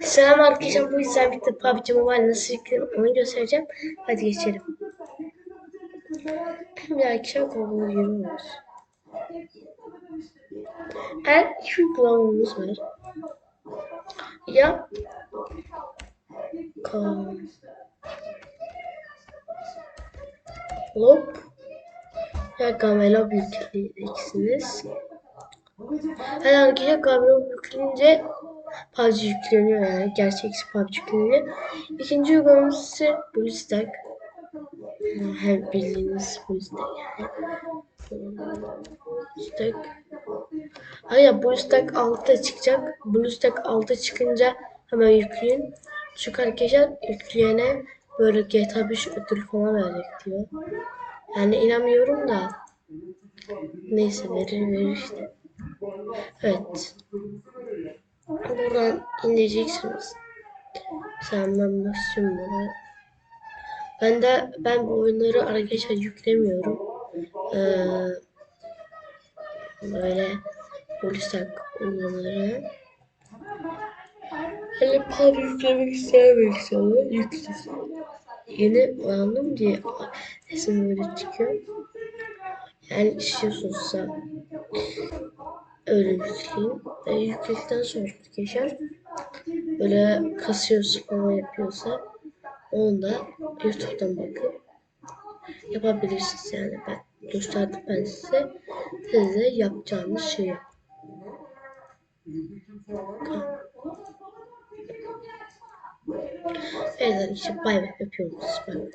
Selam arkadaşlar bu yüzden bitti PUBG Mobile nasıl yüklenir onu göstereceğim. Hadi geçelim. Bir arkadaşlar yürüyoruz. Eğer iki uygulamamız var. Ya Lop ya Gamelop yükleyeceksiniz. Her arkadaşlar Gamelop yükleyince PUBG yükleniyor yani. Gerçekçi PUBG yükleniyor. İkinci uygulamamız ise BlueStack. Hem bildiğiniz BlueStack yani. BlueStack. Hayır BlueStack 6'da çıkacak. BlueStack 6 çıkınca hemen yükleyin. Çünkü arkadaşlar yükleyene böyle GTA 5 ödül falan verecek diyor. Yani inanmıyorum da. Neyse verir verir işte. Evet. Buradan indireceksiniz. Sen ben basıyorum buna. Ben de ben bu oyunları arkadaşlar yüklemiyorum. Ee, böyle polisak oyunları. Hele pub yüklemek bir insanı yüklesin. Yeni uyandım diye resim böyle çıkıyor. Yani istiyorsunuzsa yükleyin. Ve yükledikten sonra arkadaşlar böyle kasıyor falan yapıyorsa onu da YouTube'dan bakıp yapabilirsiniz. Yani ben gösterdim ben size. Siz de yapacağınız şeyi. Evet arkadaşlar bay bay yapıyoruz bay bay.